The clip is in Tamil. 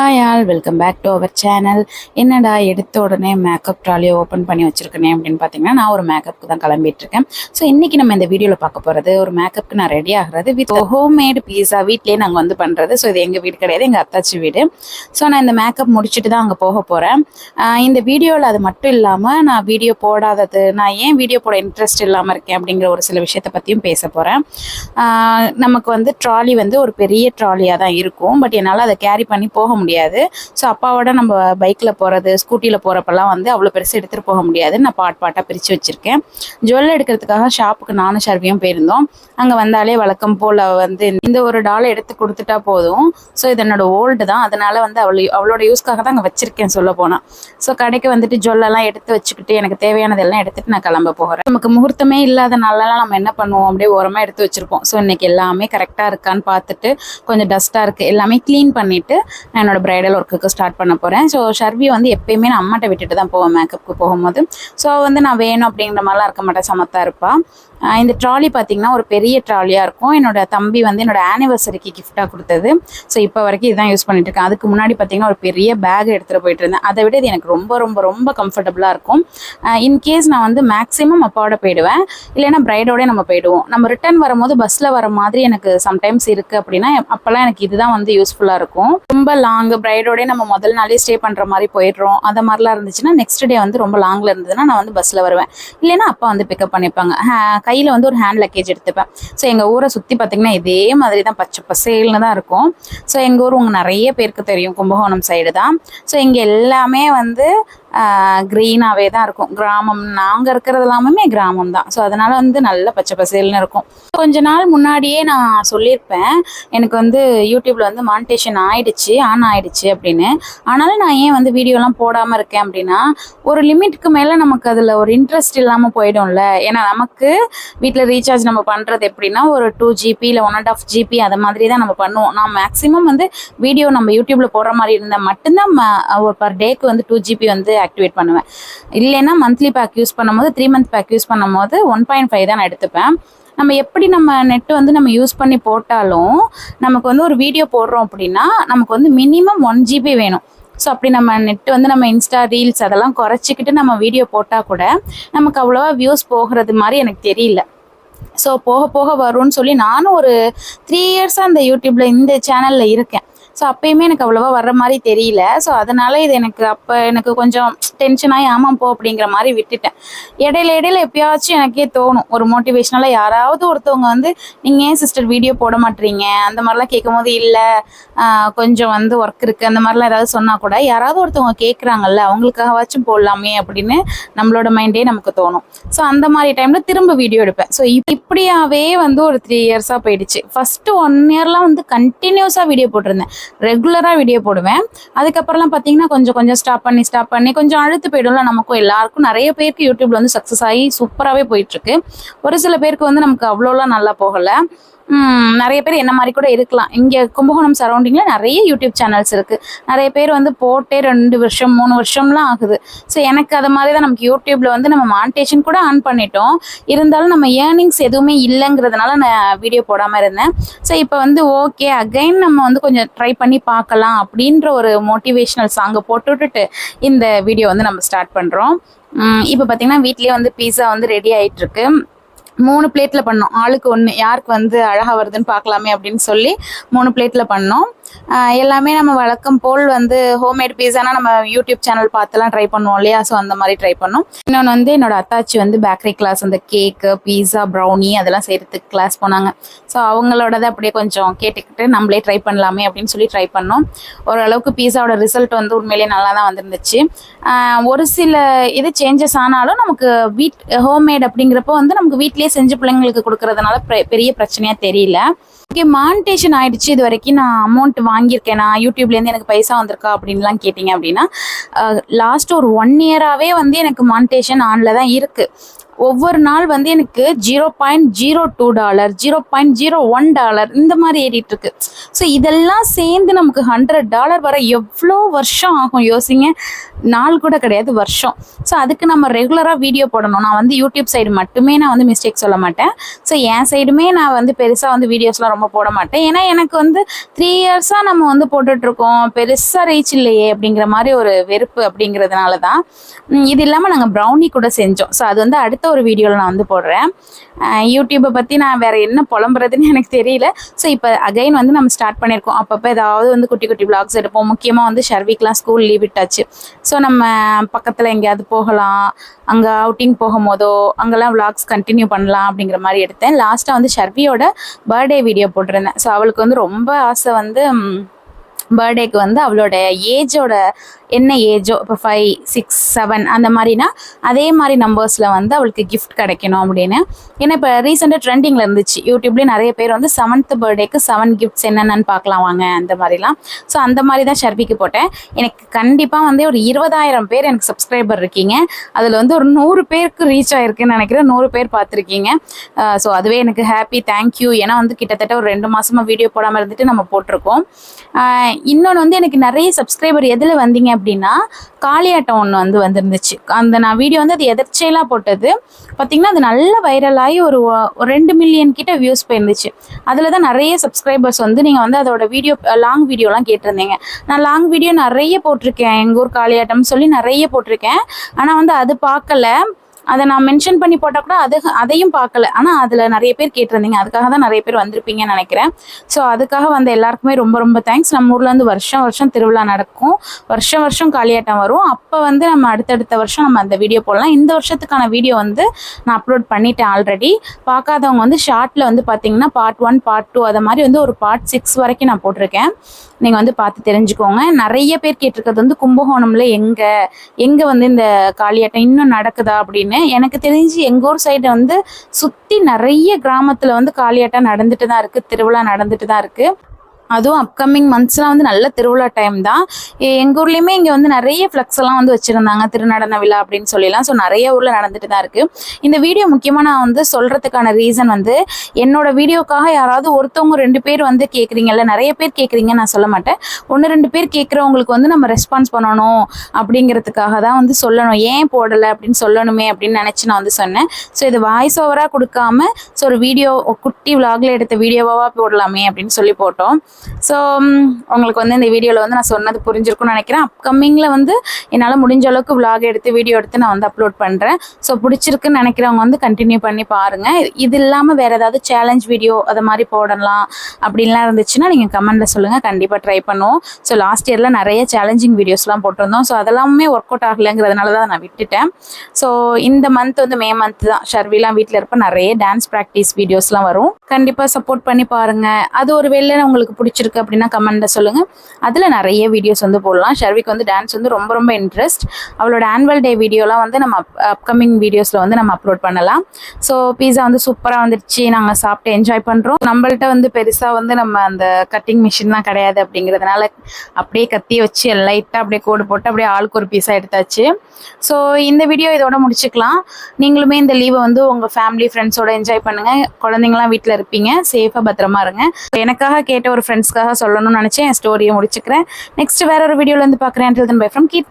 Hi all welcome back to our channel என்னடா எடுத்த உடனே மேக்கப் ட்ராலியை ஓப்பன் பண்ணி வச்சிருக்கேனே அப்படின்னு பார்த்தீங்கன்னா நான் ஒரு மேக்கப்புக்கு தான் கிளம்பிட்டுருக்கேன். ஸோ இன்றைக்கி நம்ம இந்த வீடியோவில் பார்க்க போகிறது ஒரு மேக்கப்புக்கு நான் ரெடி ஆகிறது வித் ஹோம் மேடு பீஸா வீட்லேயே நாங்கள் வந்து பண்ணுறது ஸோ இது எங்கள் வீடு கிடையாது எங்கள் அத்தாச்சி வீடு. ஸோ நான் இந்த மேக்கப் முடிச்சுட்டு தான் அங்கே போக போகிறேன் இந்த வீடியோவில் அது மட்டும் இல்லாமல் நான் வீடியோ போடாதது நான் ஏன் வீடியோ போட இன்ட்ரெஸ்ட் இல்லாமல் இருக்கேன் அப்படிங்கிற ஒரு சில விஷயத்தை பற்றியும் பேச போகிறேன் நமக்கு வந்து ட்ராலி வந்து ஒரு பெரிய ட்ராலியாக தான் இருக்கும். பட் என்னால் அதை கேரி பண்ணி போக முடியும் முடியாது. ஸோ அப்பாவோட நம்ம பைக்கில் போகிறது ஸ்கூட்டியில் போகிறப்பெல்லாம் வந்து அவ்வளோ பெருசாக எடுத்துகிட்டு போக முடியாது நான் பாட் பாட்டாக பிரித்து வச்சுருக்கேன். ஜுவல் எடுக்கிறதுக்காக ஷாப்புக்கு நானும் ஷர்வியும் போயிருந்தோம். அங்கே வந்தாலே வழக்கம் போல் வந்து இந்த ஒரு டாலை எடுத்து கொடுத்துட்டா போதும். ஸோ இது என்னோட ஓல்டு தான். அதனால் வந்து அவள் அவளோட யூஸ்க்காக தான் அங்கே வச்சுருக்கேன் சொல்ல போனால் ஸோ கடைக்கு வந்துட்டு ஜுவல்லெல்லாம் எடுத்து வச்சுக்கிட்டு எனக்கு தேவையானதெல்லாம் எடுத்துகிட்டு நான் கிளம்ப போகிறேன் நமக்கு முகூர்த்தமே இல்லாத நாளெல்லாம் நம்ம என்ன பண்ணுவோம்? அப்படியே ஓரமாக எடுத்து வச்சுருப்போம். ஸோ இன்றைக்கி எல்லாமே கரெக்டாக இருக்கான்னு பார்த்துட்டு கொஞ்சம் டஸ்ட்டாக இருக்குது எல்லாமே க்ளீன் பண்ணிவிட்டு நான் என்னோட பிரைடல் ஒர்க்குக்கு ஸ்டார்ட் பண்ண போகிறேன் ஸோ ஷர்வி வந்து எப்பயுமே நான் அம்மாட்ட விட்டுட்டு தான் போவேன் மேக்கப்புக்கு போகும்போது. ஸோ வந்து நான் வேணும் அப்படிங்கிற மாதிரிலாம் இருக்க மாட்டேன் சமத்தா இருப்பாள் இந்த ட்ராலி பார்த்திங்கன்னா ஒரு பெரிய ட்ராலியாக இருக்கும். என்னோட தம்பி வந்து என்னோட ஆனிவர்சரிக்கு கிஃப்டாக கொடுத்தது. ஸோ இப்போ வரைக்கும் இதுதான் யூஸ் பண்ணிட்டு இருக்கேன். அதுக்கு முன்னாடி பார்த்தீங்கன்னா ஒரு பெரிய பேக் எடுத்துகிட்டு போயிட்டு இருந்தேன். அதை விட இது எனக்கு ரொம்ப ரொம்ப ரொம்ப கம்ஃபர்டபுளாக இருக்கும். இன்கேஸ் நான் வந்து மேக்ஸிமம் அப்பாவோட போயிடுவேன். இல்லைன்னா ப்ரைடோடய நம்ம போயிடுவோம். நம்ம ரிட்டர்ன் வரும்போது பஸ்ஸில் வர மாதிரி எனக்கு சம்டைம்ஸ் இருக்குது அப்படின்னா அப்போல்லாம் எனக்கு இதுதான் வந்து யூஸ்ஃபுல்லாக இருக்கும். ரொம்ப லாங் அங்கே பிரைடோடய நம்ம முதல் நாளே ஸ்டே பண்ணுற மாதிரி போயிடுறோம். அந்த மாதிரிலாம் இருந்துச்சுன்னா நெக்ஸ்ட் டே வந்து ரொம்ப லாங்கில் இருந்ததுன்னா நான் வந்து பஸ்ஸில் வருவேன். இல்லைன்னா அப்பா வந்து பிக்கப் பண்ணிப்பாங்க. கையில் வந்து ஒரு ஹேண்ட் லக்கேஜ் எடுத்துப்பேன். ஸோ எங்கள் ஊரை சுற்றி பார்த்திங்கன்னா இதே மாதிரி தான் பச்சை பசேல்னு தான் இருக்கும். ஸோ எங்கள் ஊர் உங்கள் நிறைய பேருக்கு தெரியும். கும்பகோணம் சைடு தான். ஸோ இங்கே எல்லாமே வந்து க்ரீனாகவே தான் இருக்கும். கிராமம் நாங்கள் இருக்கிறது எல்லாமே கிராமம் தான். ஸோ அதனால் வந்து நல்ல பச்சை பசேல்னு இருக்கும். கொஞ்ச நாள் முன்னாடியே நான் சொல்லியிருப்பேன். எனக்கு வந்து யூடியூப்பில் வந்து மானிட்டேஷன் ஆயிடுச்சு ஆன் ஆயிடுச்சு அப்படின்னு. ஆனாலும் நான் ஏன் வந்து வீடியோலாம் போடாமல் இருக்கேன் அப்படின்னா ஒரு லிமிட்டுக்கு மேலே நமக்கு அதில் ஒரு இன்ட்ரெஸ்ட் இல்லாமல் போயிடும்ல. ஏன்னா நமக்கு வீட்டில் ரீசார்ஜ் நம்ம பண்ணுறது எப்படின்னா ஒரு டூ ஜிபி இல்லை ஒன் அண்ட் ஆஃப் ஜிபி அதை மாதிரி தான் நம்ம பண்ணுவோம். நான் மேக்ஸிமம் வந்து வீடியோ நம்ம யூடியூப்பில் போடுற மாதிரி இருந்தால் மட்டும்தான் ஒரு பர் டேக்கு வந்து டூ ஜிபி வந்து ஆக்டிவேட் பண்ணுவேன். இல்லைன்னா மந்த்லி பேக் யூஸ் பண்ணும்போது த்ரீ மந்த் பேக் யூஸ் பண்ணும்போது ஒன் பாயிண்ட் ஃபைவ் தான் நான் எடுத்துப்பேன். நம்ம எப்படி நம்ம நெட்டு வந்து நம்ம யூஸ் பண்ணி போட்டாலும் நமக்கு வந்து ஒரு வீடியோ போடுறோம் அப்படின்னா நமக்கு வந்து மினிமம் ஒன் ஜிபி வேணும். ஸோ அப்படி நம்ம நெட்டு வந்து நம்ம இன்ஸ்டா ரீல்ஸ் அதெல்லாம் குறைச்சிக்கிட்டு நம்ம வீடியோ போட்டால் கூட நமக்கு அவ்வளோவா வியூஸ் போகிறது மாதிரி எனக்கு தெரியல. ஸோ போக போக வரும்னு சொல்லி நானும் ஒரு த்ரீ இயர்ஸாக அந்த யூடியூப்பில் இந்த சேனலில் இருக்கேன். ஸோ அப்பயுமே எனக்கு அவ்வளோவா வர்ற மாதிரி தெரியல. ஸோ அதனால இது எனக்கு அப்போ எனக்கு கொஞ்சம் டென்ஷன் ஆகி ஆமாம் போ அப்படிங்கிற மாதிரி விட்டுட்டேன். இடையில இடையில எப்பயாச்சும் எனக்கே தோணும். ஒரு மோட்டிவேஷனலாக யாராவது ஒருத்தவங்க வந்து நீங்கள் ஏன் சிஸ்டர் வீடியோ போட மாட்டீங்க? அந்த மாதிரிலாம் கேட்கும் போது இல்லை கொஞ்சம் வந்து ஒர்க் இருக்குது அந்த மாதிரிலாம் ஏதாவது சொன்னால் கூட யாராவது ஒருத்தவங்க கேட்குறாங்கல்ல அவங்களுக்காகவாச்சும் போடலாமே அப்படின்னு நம்மளோட மைண்டே நமக்கு தோணும். ஸோ அந்த மாதிரி டைமில் திரும்ப வீடியோ எடுப்பேன். ஸோ இப்படியாவே வந்து ஒரு த்ரீ இயர்ஸாக போயிடுச்சு. ஃபஸ்ட்டு ஒன் இயர்லாம் வந்து கண்டினியூஸாக வீடியோ போட்டிருந்தேன். ரெகுலராக வீடியோ போடுவேன். அதுக்கப்புறம்லாம் பார்த்தீங்கன்னா கொஞ்சம் கொஞ்சம் ஸ்டாப் பண்ணி ஸ்டாப் பண்ணி கொஞ்சம் அழுத்து போயிடும்ல நமக்கும் எல்லாருக்கும். நிறைய பேருக்கு யூடியூப்ல வந்து சக்ஸஸ் ஆகி சூப்பராகவே போயிட்டுருக்கு. ஒரு சில பேருக்கு வந்து நமக்கு அவ்வளோலாம் நல்லா போகலை. நிறைய பேர் என்ன மாதிரி கூட இருக்கலாம். இங்கே கும்பகோணம் சரௌண்டிங்கில் நிறைய யூடியூப் சேனல்ஸ் இருக்குது நிறைய பேர் வந்து போட்டே ரெண்டு வருஷம் மூணு வருஷம்லாம் ஆகுது. ஸோ எனக்கு அது மாதிரி தான் நமக்கு யூடியூப்பில் வந்து நம்ம மானிட்டேஷன் கூட ஆன் பண்ணிட்டோம். இருந்தாலும் நம்ம ஏர்னிங்ஸ் எதுவுமே இல்லைங்கிறதுனால நான் வீடியோ போடாமல் இருந்தேன். ஸோ இப்போ வந்து ஓகே அகைன் நம்ம வந்து கொஞ்சம் ட்ரை பண்ணி பார்க்கலாம் அப்படின்ற ஒரு மோட்டிவேஷ்னல் சாங்கை போட்டுவிட்டுட்டு இந்த வீடியோ வந்து நம்ம ஸ்டார்ட் பண்ணுறோம் இப்போ பார்த்தீங்கன்னா வீட்லேயே வந்து பீஸா வந்து ரெடி ஆகிட்டுருக்கு மூணு பிளேட்டில் பண்ணோம். ஆளுக்கு ஒன்று யாருக்கு வந்து அழகாக வருதுன்னு பார்க்கலாமே அப்படின்னு சொல்லி மூணு பிளேட்டில் பண்ணோம். எல்லாமே நம்ம வழக்கம் போல் வந்து ஹோம்மேட் பீஸானா நம்ம யூடியூப் சேனல் பார்த்துலாம் ட்ரை பண்ணுவோம் இல்லையா? ஸோ அந்த மாதிரி ட்ரை பண்ணோம். இன்னொன்று வந்து என்னோட அத்தாச்சி வந்து பேக்கரி கிளாஸ் அந்த கேக்கு பீஸா ப்ரௌனி அதெல்லாம் செய்கிறதுக்கு கிளாஸ் போனாங்க. ஸோ அவங்களோடத அப்படியே கொஞ்சம் கேட்டுக்கிட்டு நம்மளே ட்ரை பண்ணலாமே அப்படின்னு சொல்லி ட்ரை பண்ணோம். ஓரளவுக்கு பீஸாவோட ரிசல்ட் வந்து உண்மையிலேயே நல்லா தான் வந்துருந்துச்சு ஒரு சில இது சேஞ்சஸ் ஆனாலும் நமக்கு வீட் ஹோம்மேட் அப்படிங்கிறப்போ வந்து நமக்கு வீட்லேயே செஞ்சு பிள்ளைங்களுக்கு கொடுக்கறதுனால பெரிய பிரச்சனையாக தெரியல. ஓகே மானிட்டேஷன் ஆயிடுச்சு இது வரைக்கும் நான் அமௌண்ட் வாங்கியிருக்கேன். நான் யூடியூப்லேருந்து எனக்கு பைசா வந்திருக்கா அப்படின்லாம் கேட்டிங்க அப்படின்னா லாஸ்ட் ஒரு ஒன் இயராகவே வந்து எனக்கு மானிட்டேஷன் ஆனில் தான் இருக்குது ஒவ்வொரு நாள் வந்து எனக்கு zero point zero two dollar zero point zero one dollar இந்த மாதிரி ஏறிட்டு இருக்கு. ஸோ இதெல்லாம் சேர்ந்து நமக்கு ஹண்ட்ரட் டாலர் வர எவ்வளோ வருஷம் ஆகும் யோசிங்க? நாள் கூட கிடையாது வருஷம். ஸோ அதுக்கு நம்ம ரெகுலராக வீடியோ போடணும். நான் வந்து யூடியூப் சைடு மட்டுமே நான் வந்து மிஸ்டேக் சொல்ல மாட்டேன். ஸோ என் சைடுமே நான் வந்து பெருசாக வந்து வீடியோஸ்லாம் ரொம்ப போட மாட்டேன். ஏன்னா எனக்கு வந்து த்ரீ இயர்ஸாக நம்ம வந்து போட்டுட்ருக்கோம் பெருசாக ரீச் இல்லையே அப்படிங்கிற மாதிரி ஒரு வெறுப்பு அப்படிங்கிறதுனால தான். இது இல்லாமல் நாங்கள் ப்ரௌனி கூட செஞ்சோம். ஸோ அது வந்து அடுத்த ஒரு வீடியோவில் நான் வந்து போடுறேன். யூடியூப்பை பற்றி நான் வேறு என்ன புலம்புறதுன்னு எனக்கு தெரியல. ஸோ இப்போ அகைன் வந்து நம்ம ஸ்டார்ட் பண்ணியிருக்கோம் அப்பப்போ ஏதாவது வந்து குட்டி குட்டி vlogs எடுப்போம். முக்கியமாக வந்து ஷர்விக்லாம் ஸ்கூல் லீவ் விட்டாச்சு. ஸோ நம்ம பக்கத்தில் எங்கேயாவது போகலாம். அங்கே அவுட்டிங் போகும்போதோ அங்கெல்லாம் விளாக்ஸ் கண்டினியூ பண்ணலாம் அப்படிங்கிற மாதிரி எடுத்தேன். லாஸ்ட்டாக வந்து ஷர்வியோட பர்த்டே வீடியோ போட்டிருந்தேன். ஸோ அவளுக்கு வந்து ரொம்ப ஆசை வந்து பர்த்டேக்கு வந்து அவளோட ஏஜோட என்ன ஏஜோ? இப்போ ஃபைவ் சிக்ஸ் செவன் அந்த மாதிரினா அதே மாதிரி நம்பர்ஸில் வந்து அவளுக்கு கிஃப்ட் கிடைக்கணும் அப்படின்னு. ஏன்னா இப்போ ரீசெண்டாக ட்ரெண்டிங்கில் இருந்துச்சு. யூடியூப்லேயே நிறைய பேர் வந்து செவன்த் பர்த்டேக்கு செவன் கிஃப்ட்ஸ் என்னென்னு பார்க்கலாம் வாங்க அந்த மாதிரிலாம். ஸோ அந்த மாதிரி தான் ஷர்பிக்கு போட்டேன். எனக்கு கண்டிப்பாக வந்து ஒரு இருபதாயிரம் பேர் எனக்கு சப்ஸ்கிரைபர் இருக்கீங்க. அதில் வந்து ஒரு நூறு பேருக்கு ரீச் ஆயிருக்குன்னு நினைக்கிறேன். நூறு பேர் பார்த்துருக்கீங்க. ஸோ அதுவே எனக்கு ஹாப்பி தேங்க்யூ ஏன்னா வந்து கிட்டத்தட்ட ஒரு ரெண்டு மாதமாக வீடியோ போடாமல் இருந்துட்டு நம்ம போட்டிருக்கோம். இன்னொன்று வந்து எனக்கு நிறைய சப்ஸ்கிரைபர் எதில் வந்தீங்க அப்படின்னா காளியாட்டம் ஒன்று வந்து வந்திருந்துச்சு. அந்த நான் வீடியோ வந்து அது எதர்ச்சையெல்லாம் போட்டது. பார்த்தீங்கன்னா அது நல்ல வைரலாகி ஒரு ஒரு ரெண்டு மில்லியன் கிட்ட வியூஸ் போயிருந்துச்சு. அதில் தான் நிறைய சப்ஸ்கிரைபர்ஸ் வந்து நீங்கள் வந்து அதோட வீடியோ லாங் வீடியோலாம் கேட்டிருந்தீங்க. நான் லாங் வீடியோ நிறைய போட்டிருக்கேன். எங்கள் ஊர் காளியாட்டம்னு சொல்லி நிறைய போட்டிருக்கேன். ஆனால் வந்து அது பார்க்கல. அதை நான் மென்ஷன் பண்ணி போட்டால் கூட அது அதையும் பார்க்கல. ஆனால் அதில் நிறைய பேர் கேட்டிருந்தீங்க. அதுக்காக தான் நிறைய பேர் வந்திருப்பீங்கன்னு நினைக்கிறேன். ஸோ அதுக்காக வந்த எல்லாருக்குமே ரொம்ப ரொம்ப தேங்க்ஸ் நம்ம ஊரில் வந்து வருஷம் வருஷம் திருவிழா நடக்கும். வருஷம் வருஷம் காளியாட்டம் வரும். அப்போ வந்து நம்ம அடுத்தடுத்த வருஷம் நம்ம அந்த வீடியோ போடலாம். இந்த வருஷத்துக்கான வீடியோ வந்து நான் அப்லோட் பண்ணிட்டேன் ஆல்ரெடி பார்க்காதவங்க வந்து ஷார்ட்டில் வந்து பார்த்தீங்கன்னா பார்ட் ஒன் பார்ட் டூ அதை மாதிரி வந்து ஒரு பார்ட் சிக்ஸ் வரைக்கும் நான் போட்டிருக்கேன். நீங்கள் வந்து பார்த்து தெரிஞ்சுக்கோங்க. நிறைய பேர் கேட்டிருக்கிறது வந்து கும்பகோணம்ல எங்கே எங்கே வந்து இந்த காளியாட்டம் இன்னும் நடக்குதா அப்படின்னு எனக்கு தெரிஞ்சு எங்கள் ஊர் சைடு வந்து சுற்றி நிறைய கிராமத்தில் வந்து காளியாட்டம் நடந்துட்டு தான் இருக்குது திருவிழா நடந்துட்டு தான் இருக்குது அதுவும் அப்கமிங் மந்த்ஸ்லாம் வந்து நல்ல திருவிழா டைம் தான். எங்கள் ஊர்லேயுமே இங்கே வந்து நிறைய ஃப்ளக்ஸ் எல்லாம் வந்து வச்சுருந்தாங்க. திருநடன விழா அப்படின்னு சொல்லிலாம். ஸோ நிறைய ஊரில் நடந்துட்டு தான் இருக்குது இந்த வீடியோ முக்கியமாக நான் வந்து சொல்கிறதுக்கான ரீசன் வந்து என்னோட வீடியோக்காக யாராவது ஒருத்தவங்க ரெண்டு பேர் வந்து கேட்குறீங்கல்ல நிறைய பேர் கேட்குறீங்க நான் சொல்ல மாட்டேன். ஒன்று ரெண்டு பேர் கேட்குறவங்களுக்கு வந்து நம்ம ரெஸ்பான்ஸ் பண்ணணும் அப்படிங்கிறதுக்காக தான் வந்து சொல்லணும். ஏன் போடலை அப்படின்னு சொல்லணுமே அப்படின்னு நினச்சி நான் வந்து சொன்னேன். ஸோ இது வாய்ஸ் ஓவராக கொடுக்காம ஸோ ஒரு வீடியோ குட்டி விலாகில் எடுத்த வீடியோவாக போடலாமே அப்படின்னு சொல்லி போட்டோம். ஸோ um, உங்களுக்கு வந்து இந்த வீடியோவில் வந்து நான் சொன்னது புரிஞ்சிருக்கும்னு நினைக்கிறேன். அப்கமிங்கில் வந்து என்னால் முடிஞ்ச அளவுக்கு vlog எடுத்து வீடியோ எடுத்து நான் வந்து அப்லோட் பண்ணுறேன் ஸோ பிடிச்சிருக்குன்னு நினைக்கிறவங்க வந்து கண்டினியூ பண்ணி பாருங்கள் இது இல்லாமல் வேறு ஏதாவது சேலஞ்ச் வீடியோ அதை மாதிரி போடலாம் அப்படின்லாம் இருந்துச்சுன்னா நீங்கள் கமெண்ட்டில் சொல்லுங்கள் கண்டிப்பாக ட்ரை பண்ணுவோம். ஸோ லாஸ்ட் இயரில் நிறைய சேலஞ்சிங் வீடியோஸ்லாம் போட்டிருந்தோம். ஸோ அதெல்லாமே ஒர்க் அவுட் ஆகலைங்கிறதுனால தான் நான் விட்டுட்டேன். ஸோ இந்த மந்த் வந்து மே மந்த் தான். ஷர்விலாம் வீட்டில் இருப்ப நிறைய டான்ஸ் ப்ராக்டிஸ் வீடியோஸ்லாம் வரும். கண்டிப்பாக சப்போர்ட் பண்ணி பாருங்கள் அது ஒரு வேலை உங்களுக்கு பிடிச்சிருக்கு அப்படின்னா கமெண்ட்டில் சொல்லுங்கள் அதில் நிறைய வீடியோஸ் வந்து போடலாம். ஷர்விக்கு வந்து டான்ஸ் வந்து ரொம்ப ரொம்ப இன்ட்ரெஸ்ட் அவளோட ஆனுவல் டே வீடியோலாம் வந்து நம்ம அப்கமிங் வீடியோஸில் வந்து நம்ம அப்லோட் பண்ணலாம். ஸோ பீஸா வந்து சூப்பராக வந்துருச்சு. நாங்கள் சாப்பிட்டு என்ஜாய் பண்ணுறோம் நம்மள்ட்ட வந்து பெருசாக வந்து நம்ம அந்த கட்டிங் மிஷின்லாம் கிடையாது அப்படிங்கிறதுனால அப்படியே கத்தி வச்சு லைட்டாக அப்படியே கோடு போட்டு அப்படியே ஆளுக்கு ஒரு பீஸாக எடுத்தாச்சு. ஸோ இந்த வீடியோ இதோட முடிச்சுக்கலாம். நீங்களுமே இந்த லீவை வந்து உங்கள் ஃபேமிலி ஃப்ரெண்ட்ஸோட என்ஜாய் பண்ணுங்கள் குழந்தைங்களாம் வீட்டில் இருப்பீங்க. சேஃபாக பத்திரமா இருங்க. எனக்காக கேட்ட ஒரு ஃப்ரெண்ட்ஸ்க்காக சொல்லணும்னு நினச்சேன். என் ஸ்டோரியை முடிச்சுக்கிறேன். நெக்ஸ்ட் வேற ஒரு வீடியோவில் வந்து பார்க்குறேன். By from Keerthi